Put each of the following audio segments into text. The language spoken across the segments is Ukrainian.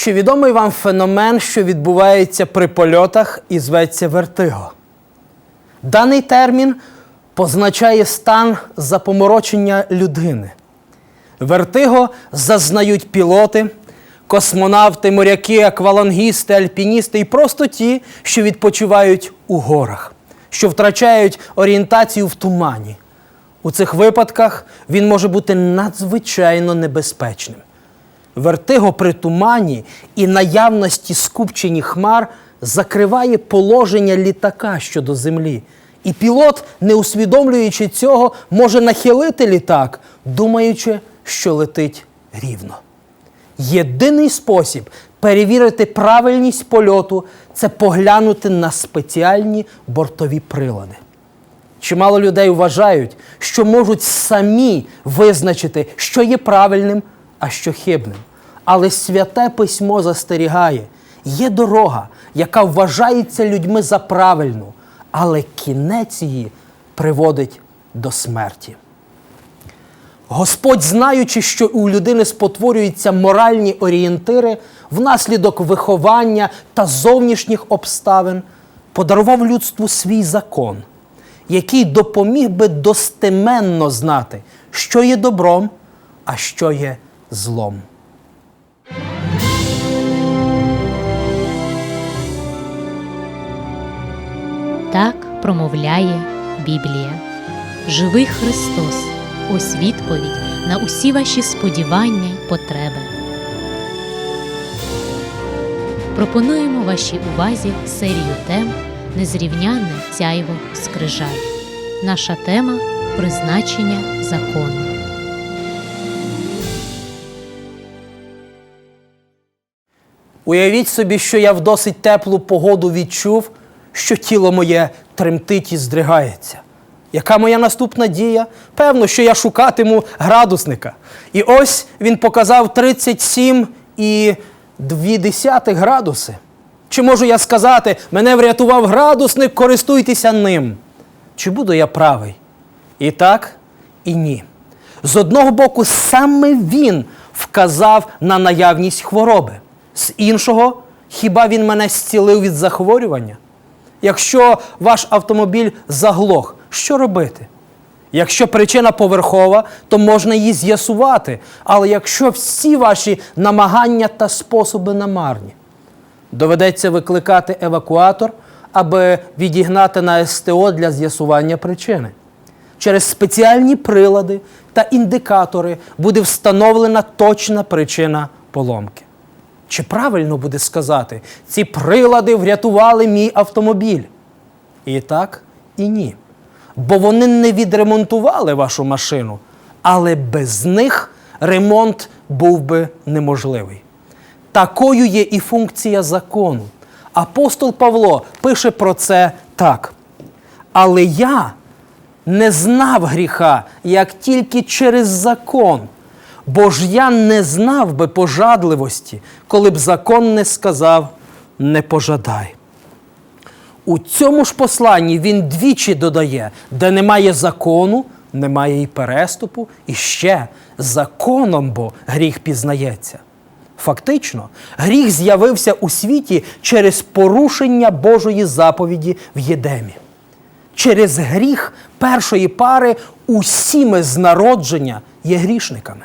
Чи відомий вам феномен, що відбувається при польотах і зветься вертиго? Даний термін позначає стан запоморочення людини. Вертиго зазнають пілоти, космонавти, моряки, аквалангісти, альпіністи і просто ті, що відпочивають у горах, що втрачають орієнтацію в тумані. У цих випадках він може бути надзвичайно небезпечним. Вертиго при тумані і наявності скупчені хмар закриває положення літака щодо землі. І пілот, не усвідомлюючи цього, може нахилити літак, думаючи, що летить рівно. Єдиний спосіб перевірити правильність польоту це поглянути на спеціальні бортові прилади. Чимало людей вважають, що можуть самі визначити, що є правильним, а що хибним. Але святе письмо застерігає: є дорога, яка вважається людьми за правильну, але кінець її приводить до смерті. Господь, знаючи, що у людини спотворюються моральні орієнтири внаслідок виховання та зовнішніх обставин, подарував людству свій закон, який допоміг би достеменно знати, що є добром, а що є злом. Так промовляє Біблія. Живий Христос, ось відповідь на усі ваші сподівання й потреби. Пропонуємо вашій увазі серію тем Незрівнянне сяйво скрижаль. Наша тема призначення закону. Уявіть собі, що я в досить теплу погоду відчув, що тіло моє тремтить і здригається. Яка моя наступна дія? Певно, що я шукатиму градусника. І ось він показав 37 і 2 градуси. Чи можу я сказати, мене врятував градусник, користуйтеся ним? Чи буду я правий? І так, і ні. З одного боку, саме він вказав на наявність хвороби. З іншого, хіба він мене зцілив від захворювання? Якщо ваш автомобіль заглох, що робити? Якщо причина поверхова, то можна її з'ясувати. Але якщо всі ваші намагання та способи намарні, доведеться викликати евакуатор, аби відігнати на СТО для з'ясування причини. Через спеціальні прилади та індикатори буде встановлена точна причина поломки. Чи правильно буде сказати, ці прилади врятували мій автомобіль? І так, і ні. Бо вони не відремонтували вашу машину, але без них ремонт був би неможливий. Такою є і функція закону. Апостол Павло пише про це так. Але я не знав гріха, як тільки через закон. Бо ж я не знав би пожадливості, коли б закон не сказав не пожадай. У цьому ж посланні він двічі додає, де немає закону, немає і переступу, і ще законом, бо гріх пізнається. Фактично, гріх з'явився у світі через порушення Божої заповіді в Єдемі. Через гріх першої пари усі ми з народження є грішниками.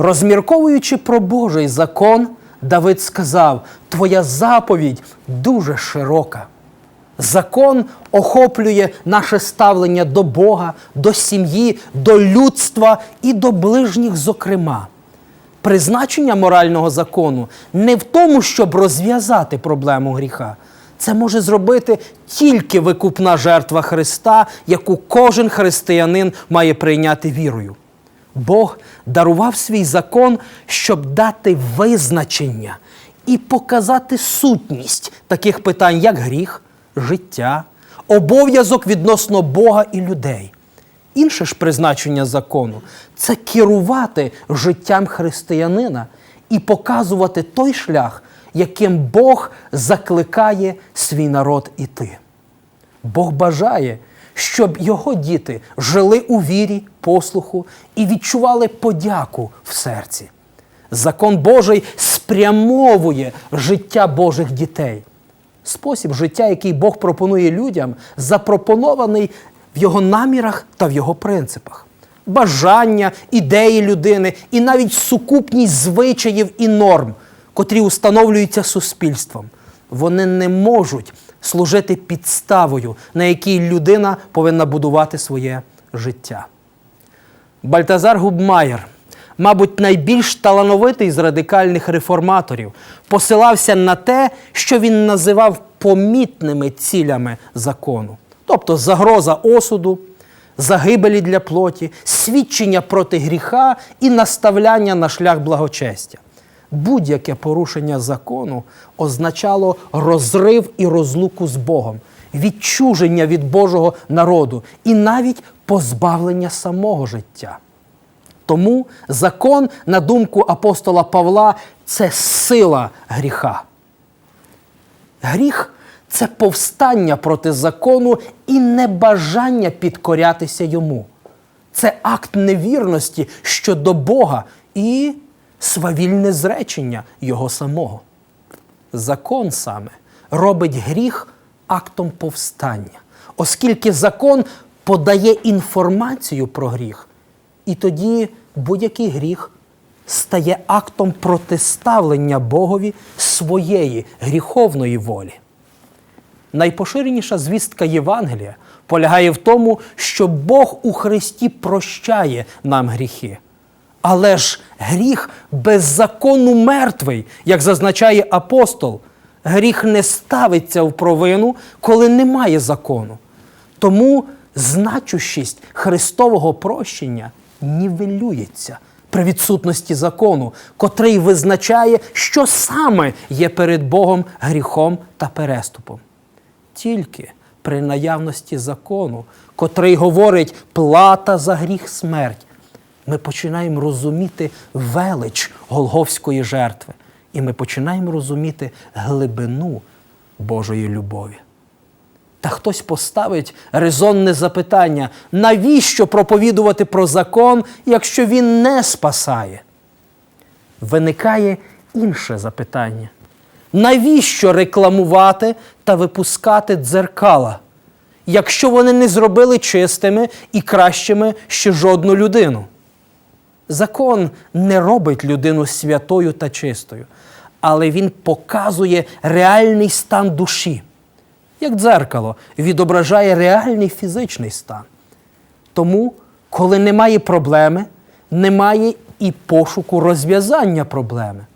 Розмірковуючи про Божий закон, Давид сказав: Твоя заповідь дуже широка. Закон охоплює наше ставлення до Бога, до сім'ї, до людства і до ближніх, зокрема. Призначення морального закону не в тому, щоб розв'язати проблему гріха. Це може зробити тільки викупна жертва Христа, яку кожен християнин має прийняти вірою. Бог дарував свій закон, щоб дати визначення і показати сутність таких питань, як гріх, життя, обов'язок відносно Бога і людей. Інше ж призначення закону це керувати життям християнина і показувати той шлях, яким Бог закликає свій народ іти. Бог бажає, щоб його діти жили у вірі, послуху і відчували подяку в серці. Закон Божий спрямовує життя Божих дітей. Спосіб життя, який Бог пропонує людям, запропонований в його намірах та в його принципах. Бажання, ідеї людини і навіть сукупність звичаїв і норм, котрі установлюються суспільством, вони не можуть служити підставою, на якій людина повинна будувати своє життя. Бальтазар Губмаєр, мабуть, найбільш талановитий з радикальних реформаторів, посилався на те, що він називав помітними цілями закону, тобто загроза осуду, загибелі для плоті, свідчення проти гріха і наставляння на шлях благочестя. Будь-яке порушення закону означало розрив і розлуку з Богом, відчуження від Божого народу і навіть позбавлення самого життя. Тому закон, на думку апостола Павла, це сила гріха. Гріх це повстання проти закону і небажання підкорятися йому. Це акт невірності щодо Бога і свавільне зречення Його самого. Закон саме робить гріх актом повстання, оскільки закон подає інформацію про гріх, і тоді будь-який гріх стає актом протиставлення Богові своєї гріховної волі. Найпоширеніша звістка Євангелія полягає в тому, що Бог у Христі прощає нам гріхи. Але ж гріх без закону мертвий, як зазначає апостол. Гріх не ставиться в провину, коли немає закону. Тому значущість Христового прощення нівелюється при відсутності закону, котрий визначає, що саме є перед Богом гріхом та переступом. Тільки при наявності закону, котрий говорить плата за гріх смерть, ми починаємо розуміти велич Голговської жертви, і ми починаємо розуміти глибину Божої любові. Та хтось поставить резонне запитання, навіщо проповідувати про закон, якщо він не спасає? Виникає інше запитання. Навіщо рекламувати та випускати дзеркала, якщо вони не зробили чистими і кращими ще жодну людину? Закон не робить людину святою та чистою, але він показує реальний стан душі. Як дзеркало відображає реальний фізичний стан. Тому, коли немає проблеми, немає і пошуку розв'язання проблеми.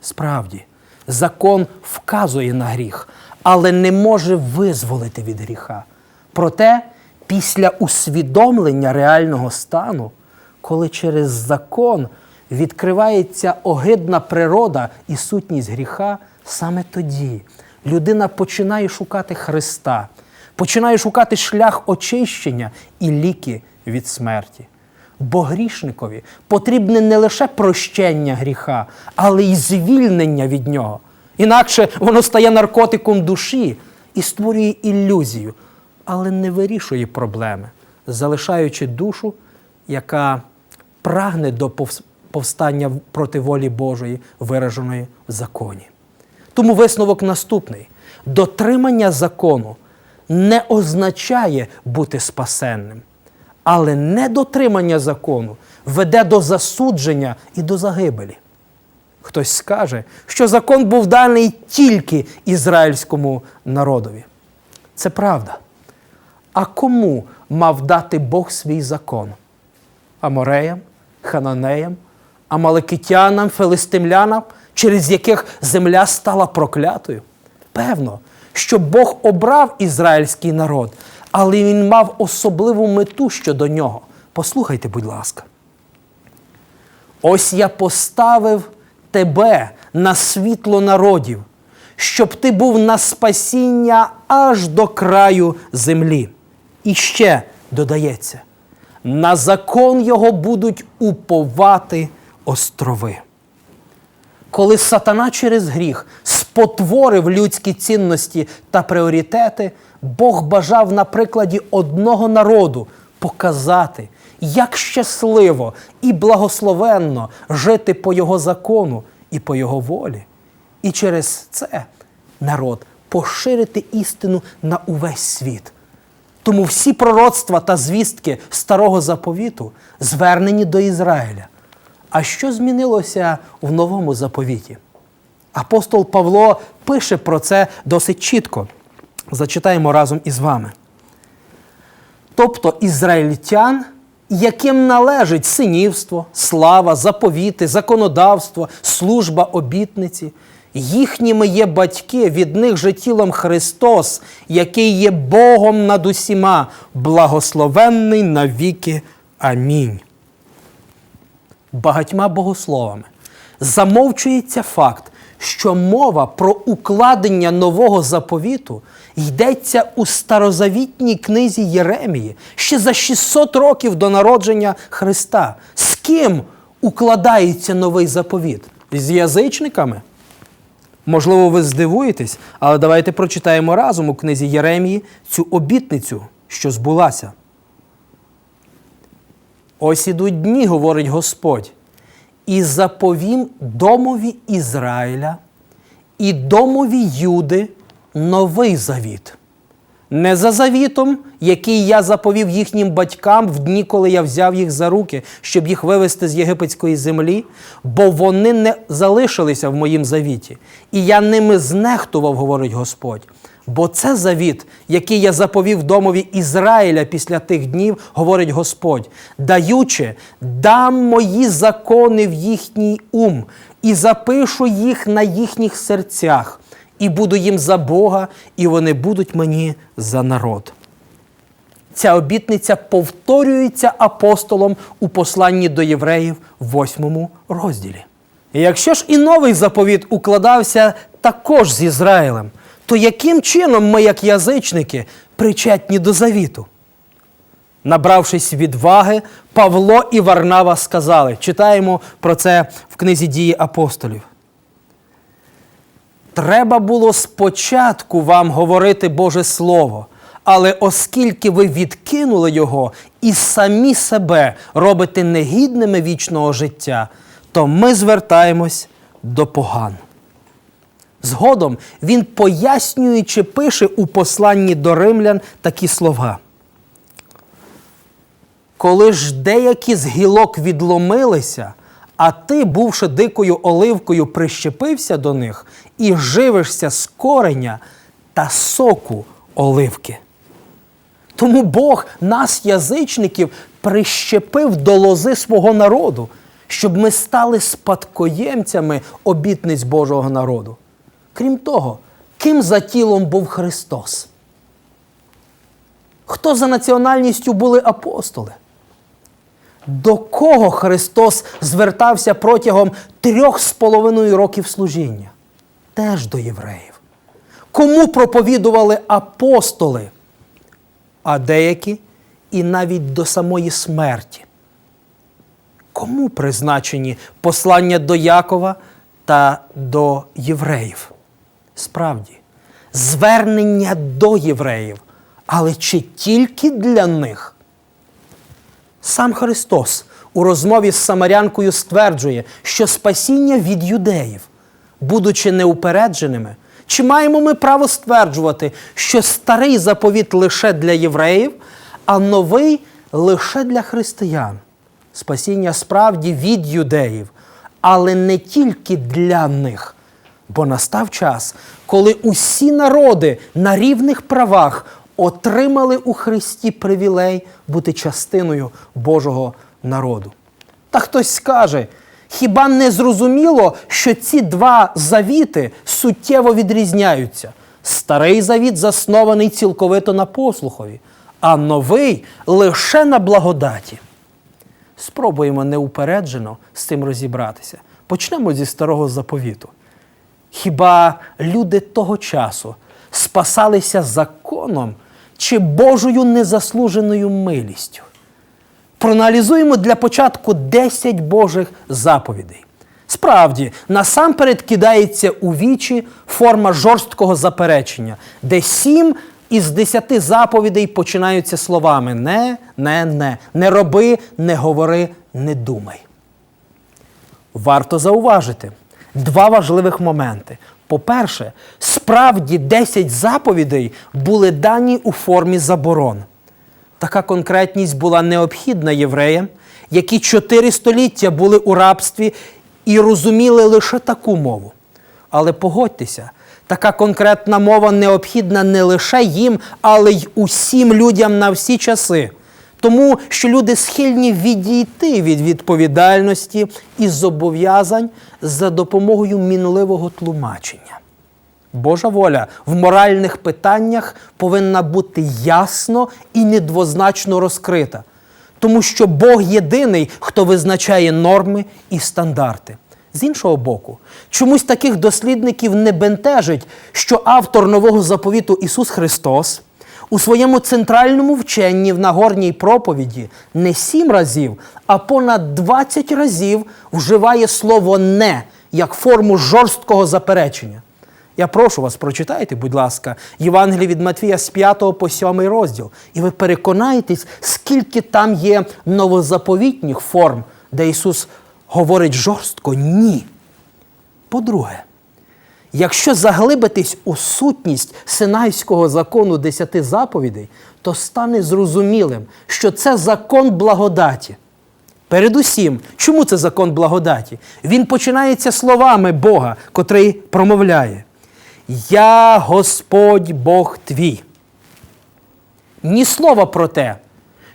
Справді, закон вказує на гріх, але не може визволити від гріха. Проте, після усвідомлення реального стану, коли через закон відкривається огидна природа і сутність гріха, саме тоді людина починає шукати Христа, починає шукати шлях очищення і ліки від смерті. Бо грішникові потрібне не лише прощення гріха, але й звільнення від нього. Інакше воно стає наркотиком душі і створює ілюзію, але не вирішує проблеми, залишаючи душу, яка прагне до повстання проти волі Божої, вираженої в законі. Тому висновок наступний: дотримання закону не означає бути спасенним, але недотримання закону веде до засудження і до загибелі. Хтось скаже, що закон був даний тільки ізраїльському народові. Це правда. А кому мав дати Бог свій закон? Амореям, Хананеям, Амаликитянам, Филистимлянам, через яких земля стала проклятою? Певно, що Бог обрав ізраїльський народ, але він мав особливу мету щодо нього. Послухайте, будь ласка. Ось я поставив тебе на світло народів, щоб ти був на спасіння аж до краю землі. І ще додається: на закон його будуть уповати острови. Коли сатана через гріх спотворив людські цінності та пріоритети, Бог бажав на прикладі одного народу показати, як щасливо і благословенно жити по його закону і по Його волі. І через це народ поширити істину на увесь світ. Тому всі пророцтва та звістки старого заповіту звернені до Ізраїля. А що змінилося в новому заповіті? Апостол Павло пише про це досить чітко. Зачитаємо разом із вами. Тобто ізраїльтян, яким належить синівство, слава, заповіти, законодавство, служба обітниці, їхніми є батьки, від них же тілом Христос, який є Богом над усіма, благословенний навіки. Амінь. Багатьма богословами замовчується факт, що мова про укладення нового заповіту йдеться у старозавітній книзі Єремії ще за 600 років до народження Христа. З ким укладається новий заповіт? З язичниками? Можливо, ви здивуєтесь, але давайте прочитаємо разом у книзі Єремії цю обітницю, що збулася. Ось ідуть дні, говорить Господь, і заповім домові Ізраїля і домові Юди новий завіт. Не за завітом, який я заповів їхнім батькам в дні, коли я взяв їх за руки, щоб їх вивезти з єгипетської землі, бо вони не залишилися в моїм завіті, і я ними знехтував, говорить Господь. Бо це завіт, який я заповів домові Ізраїля після тих днів, говорить Господь, даючи, дам мої закони в їхній ум і запишу їх на їхніх серцях, і буду їм за Бога, і вони будуть мені за народ. Ця обітниця повторюється апостолом у посланні до євреїв в восьмому розділі. Якщо ж і новий заповіт укладався також з Ізраїлем, то яким чином ми, як язичники, причетні до завіту? Набравшись відваги, Павло і Варнава сказали, читаємо про це в книзі дії апостолів. Треба було спочатку вам говорити Боже Слово, але оскільки ви відкинули його і самі себе робите негідними вічного життя, то ми звертаємось до поган. Згодом він, пояснюючи, пише у посланні до римлян такі слова. Коли ж деякі з гілок відломилися, а ти, бувши дикою оливкою, прищепився до них і живишся з кореня та соку оливки. Тому Бог нас, язичників, прищепив до лози свого народу, щоб ми стали спадкоємцями обітниць Божого народу. Крім того, ким за тілом був Христос? Хто за національністю були апостоли? До кого Христос звертався протягом трьох з половиною років служіння? Теж до євреїв. Кому проповідували апостоли, а деякі і навіть до самої смерті? Кому призначені послання до Якова та до євреїв? Справді, звернення до євреїв, але чи тільки для них? Сам Христос у розмові з Самарянкою стверджує, що спасіння від юдеїв, будучи неупередженими, чи маємо ми право стверджувати, що старий заповіт лише для євреїв, а новий лише для християн? Спасіння справді від юдеїв, але не тільки для них. Бо настав час, коли усі народи на рівних правах отримали у Христі привілей бути частиною Божого народу. Та хтось скаже, хіба не зрозуміло, що ці два завіти суттєво відрізняються? Старий завіт заснований цілковито на послухові, а новий лише на благодаті. Спробуємо неупереджено з цим розібратися. Почнемо зі старого заповіту. Хіба люди того часу спасалися законом чи Божою незаслуженою милістю? Проаналізуємо для початку 10 Божих заповідей. Справді, насамперед кидається у вічі форма жорсткого заперечення, де сім із десяти заповідей починаються словами не, не, не, не роби, не говори, не думай. Варто зауважити, два важливих моменти. По-перше, справді 10 заповідей були дані у формі заборон. Така конкретність була необхідна євреям, які чотири століття були у рабстві і розуміли лише таку мову. Але погодьтеся, така конкретна мова необхідна не лише їм, але й усім людям на всі часи. Тому що люди схильні відійти від відповідальності і зобов'язань за допомогою мінливого тлумачення. Божа воля в моральних питаннях повинна бути ясно і недвозначно розкрита, тому що Бог єдиний, хто визначає норми і стандарти. З іншого боку, чомусь таких дослідників не бентежить, що автор нового заповіту Ісус Христос у своєму центральному вченні в Нагорній проповіді не сім разів, а понад 20 разів вживає слово не як форму жорсткого заперечення. Я прошу вас, прочитайте, будь ласка, Євангеліє від Матвія з 5 по 7 розділ, і ви переконаєтесь, скільки там є новозаповітніх форм, де Ісус говорить жорстко ні. По-друге, якщо заглибитись у сутність Синайського закону десяти заповідей, то стане зрозумілим, що це закон благодаті. Передусім, чому це закон благодаті? Він починається словами Бога, котрий промовляє: Я Господь Бог твій. Ні слова про те,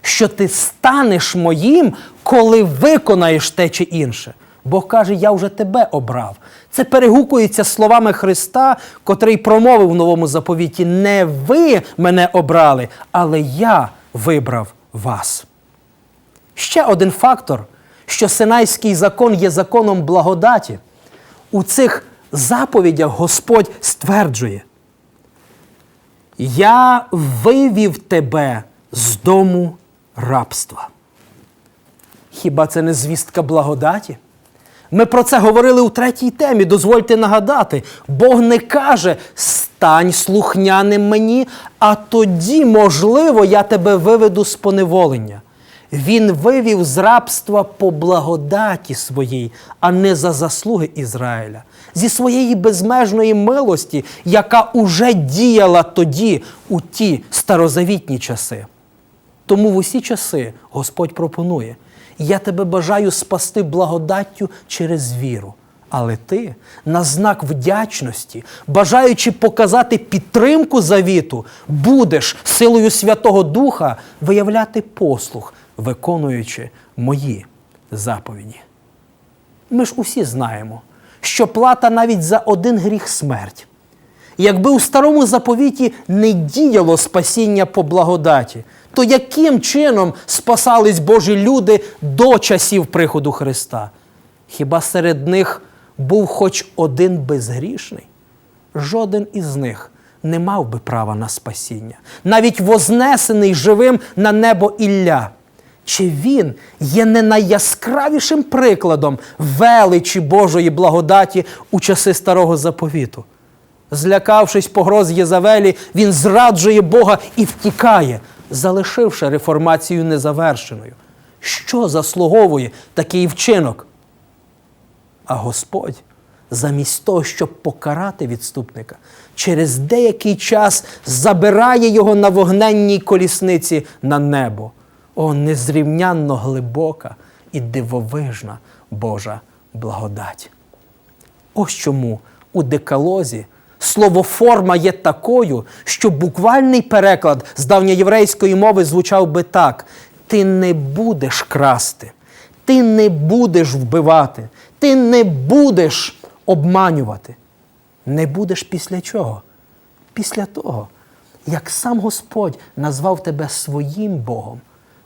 що ти станеш моїм, коли виконаєш те чи інше. Бог каже, я вже тебе обрав. Це перегукується словами Христа, котрий промовив в новому заповіті: не ви мене обрали, але я вибрав вас. Ще один фактор, що Синайський закон є законом благодаті. У цих заповідях Господь стверджує: Я вивів тебе з дому рабства. Хіба це не звістка благодаті? Ми про це говорили у третій темі. Дозвольте нагадати, Бог не каже стань слухняним мені, а тоді, можливо, я тебе виведу з поневолення. Він вивів з рабства по благодаті своїй, а не за заслуги Ізраїля, зі своєї безмежної милості, яка уже діяла тоді, у ті старозавітні часи. Тому в усі часи Господь пропонує: я тебе бажаю спасти благодаттю через віру. Але ти на знак вдячності, бажаючи показати підтримку завіту, будеш силою Святого Духа виявляти послух, виконуючи мої заповіді. Ми ж усі знаємо, що плата навіть за один гріх смерть. Якби у старому заповіті не діяло спасіння по благодаті, то яким чином спасались Божі люди до часів приходу Христа? Хіба серед них був хоч один безгрішний? Жоден із них не мав би права на спасіння, навіть вознесений живим на небо Ілля. Чи він є не найяскравішим прикладом величі Божої благодаті у часи старого заповіту? Злякавшись погроз Єзавелі, він зраджує Бога і втікає, залишивши реформацію незавершеною. Що заслуговує такий вчинок? А Господь, замість того, щоб покарати відступника, через деякий час забирає його на вогненній колісниці на небо. О, незрівнянно глибока і дивовижна Божа благодать. Ось чому у декалозі словоформа є такою, що буквальний переклад з давньоєврейської мови звучав би так: ти не будеш красти, ти не будеш вбивати, ти не будеш обманювати. Не будеш після чого? Після того, як сам Господь назвав тебе своїм Богом,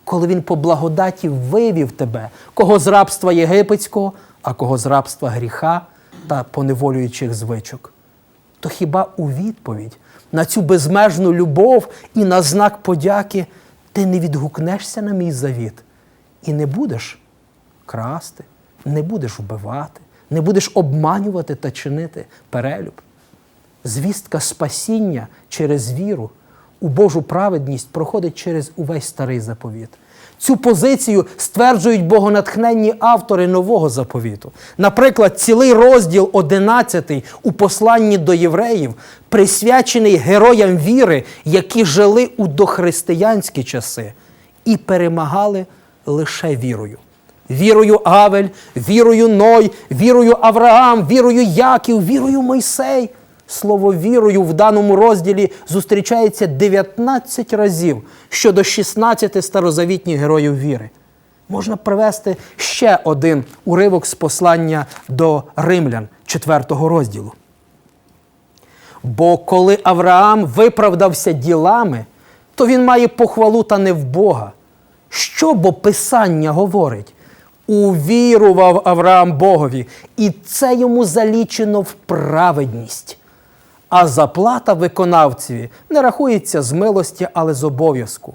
коли Він по благодаті вивів тебе, кого з рабства єгипетського, а кого з рабства гріха та поневолюючих звичок. То хіба у відповідь на цю безмежну любов і на знак подяки ти не відгукнешся на мій завіт і не будеш красти, не будеш вбивати, не будеш обманювати та чинити перелюб? Звістка спасіння через віру у Божу праведність проходить через увесь старий заповіт. Цю позицію стверджують богонатхненні автори нового заповіту. Наприклад, цілий розділ 11 у посланні до євреїв присвячений героям віри, які жили у дохристиянські часи і перемагали лише вірою. Вірою Авель, вірою Ной, вірою Авраам, вірою Яків, вірою Мойсей. Слово вірою в даному розділі зустрічається 19 разів щодо 16 старозавітніх героїв віри. Можна привести ще один уривок з послання до римлян 4 розділу. Бо коли Авраам виправдався ділами, то він має похвалу та не в Бога. Що бо Писання говорить? Увірував Авраам Богові, і це йому залічено в праведність. А заплата виконавцеві не рахується з милості, але з обов'язку.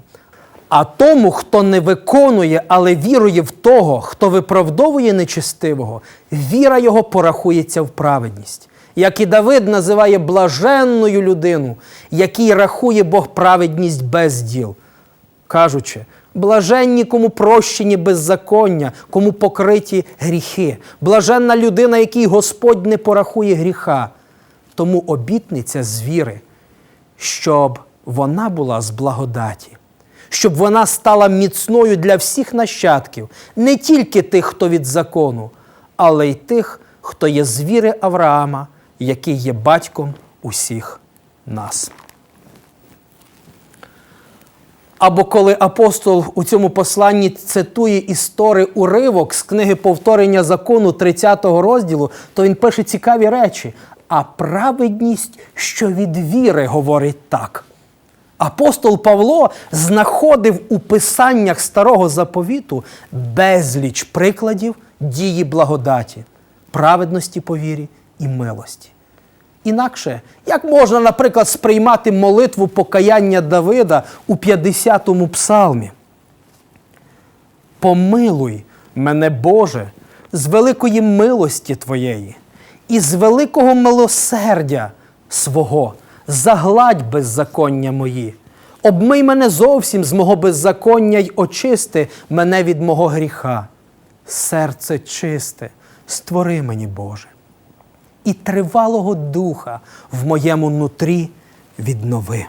А тому, хто не виконує, але вірує в того, хто виправдовує нечестивого, віра його порахується в праведність. Як і Давид називає блаженною людину, який рахує Бог праведність без діл кажучи, блаженні, кому прощені беззаконня, кому покриті гріхи, блаженна людина, якій Господь не порахує гріха. Тому обітниця з віри, щоб вона була з благодаті, щоб вона стала міцною для всіх нащадків, не тільки тих, хто від закону, але й тих, хто є з віри Авраама, який є батьком усіх нас. Або коли апостол у цьому посланні цитує істори уривок з книги повторення закону 30 розділу, то він пише цікаві речі. А праведність, що від віри, говорить так. Апостол Павло знаходив у писаннях старого заповіту безліч прикладів дії благодаті, праведності по вірі і милості. Інакше, як можна, наприклад, сприймати молитву покаяння Давида у 50-му псалмі? Помилуй мене, Боже, з великої милості Твоєї і з великого милосердя свого, загладь беззаконня мої. Обмий мене зовсім з мого беззаконня й очисти мене від мого гріха. Серце чисте, створи мені, Боже і тривалого духа в моєму нутрі віднови.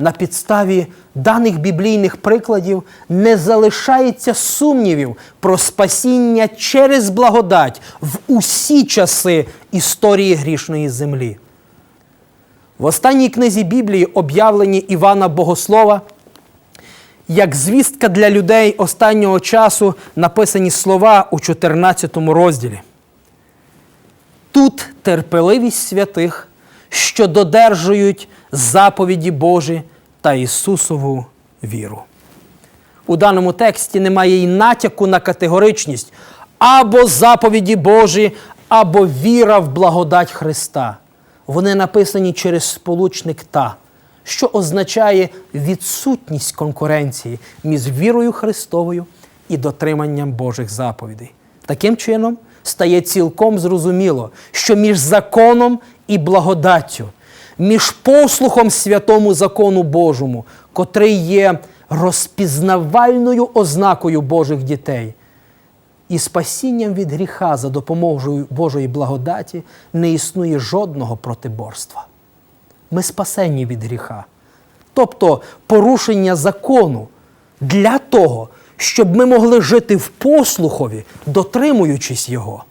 На підставі даних біблійних прикладів не залишається сумнівів про спасіння через благодать в усі часи історії грішної землі. В останній книзі Біблії, об'явленні Івана Богослова, як звістка для людей останнього часу написані слова у 14 розділі. Тут терпеливість святих, що додержують заповіді Божі та Ісусову віру. У даному тексті немає й натяку на категоричність або заповіді Божі, або віра в благодать Христа. Вони написані через сполучник та, що означає відсутність конкуренції між вірою Христовою і дотриманням Божих заповідей. Таким чином, стає цілком зрозуміло, що між законом і благодаттю, між послухом святому закону Божому, котрий є розпізнавальною ознакою Божих дітей, і спасінням від гріха за допомогою Божої благодаті не існує жодного протиборства. Ми спасені від гріха. Тобто порушення закону для того, щоб ми могли жити в послухові, дотримуючись його.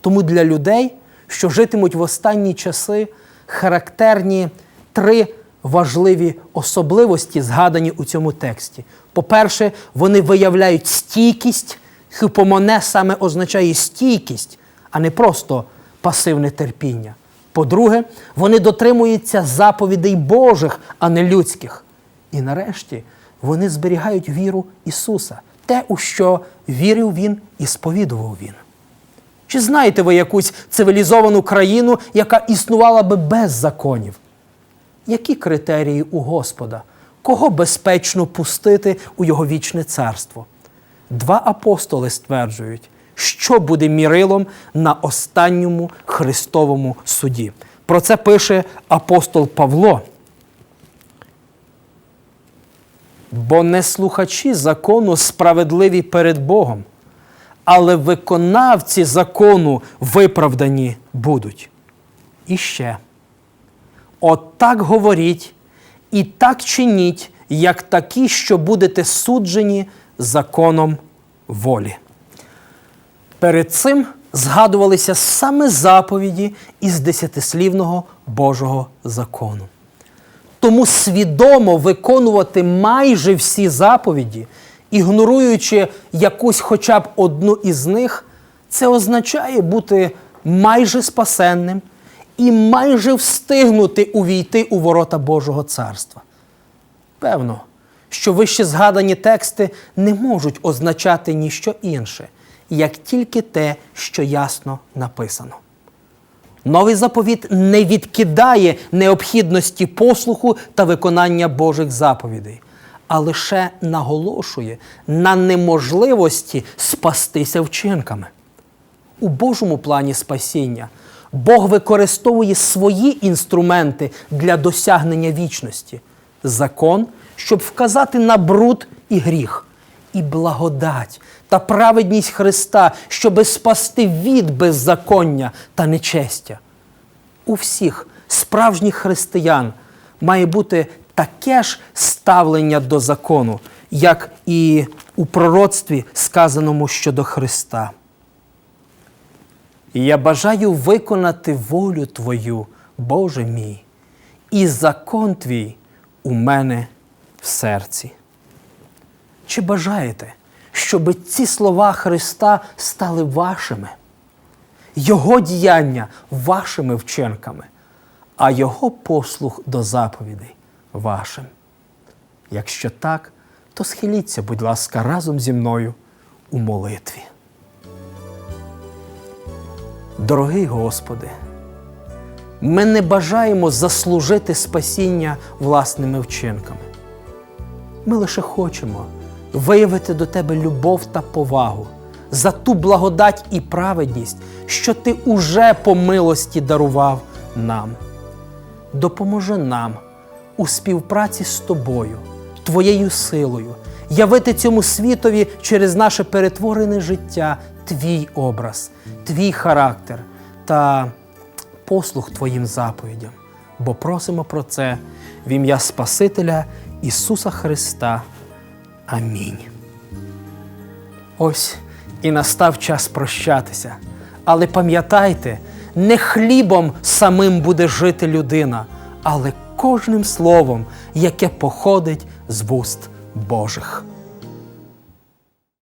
Тому для людей, що житимуть в останні часи, характерні три важливі особливості, згадані у цьому тексті. По-перше, вони виявляють стійкість. Хипомоне саме означає стійкість, а не просто пасивне терпіння. По-друге, вони дотримуються заповідей Божих, а не людських. І нарешті вони зберігають віру Ісуса, те, у що вірив Він і сповідував Він. Чи знаєте ви якусь цивілізовану країну, яка існувала би без законів? Які критерії у Господа? Кого безпечно пустити у Його вічне царство? Два апостоли стверджують, що буде мірилом на останньому Христовому суді. Про це пише апостол Павло. Бо не слухачі закону справедливі перед Богом, але виконавці закону виправдані будуть. І ще. От так говоріть і так чиніть, як такі, що будете суджені законом волі. Перед цим згадувалися саме заповіді із десятислівного Божого закону. Тому свідомо виконувати майже всі заповіді, ігноруючи якусь хоча б одну із них, це означає бути майже спасенним і майже встигнути увійти у ворота Божого царства. Певно, що вище згадані тексти не можуть означати ніщо інше, як тільки те, що ясно написано. Новий заповіт не відкидає необхідності послуху та виконання Божих заповідей, а лише наголошує на неможливості спастися вчинками. У Божому плані спасіння Бог використовує свої інструменти для досягнення вічності. Закон, щоб вказати на бруд і гріх, і благодать та праведність Христа, щоби спасти від беззаконня та нечестя. У всіх справжніх християн має бути таке ж ставлення до закону, як і у пророцтві, сказаному щодо Христа. Я бажаю виконати волю Твою, Боже мій, і закон Твій у мене в серці. Чи бажаєте, щоб ці слова Христа стали вашими, Його діяння вашими вчинками, а Його послух до заповідей вашим? Якщо так, то схиліться, будь ласка, разом зі мною у молитві. Дорогий Господи, ми не бажаємо заслужити спасіння власними вчинками. Ми лише хочемо виявити до Тебе любов та повагу за ту благодать і праведність, що Ти уже по милості дарував нам. Допоможи нам у співпраці з Тобою, Твоєю силою, явити цьому світові через наше перетворене життя Твій образ, Твій характер та послух Твоїм заповідям, бо просимо про це в ім'я Спасителя Ісуса Христа. Амінь. Ось і настав час прощатися. Але пам'ятайте, не хлібом самим буде жити людина, але кожним словом, яке походить з вуст Божих.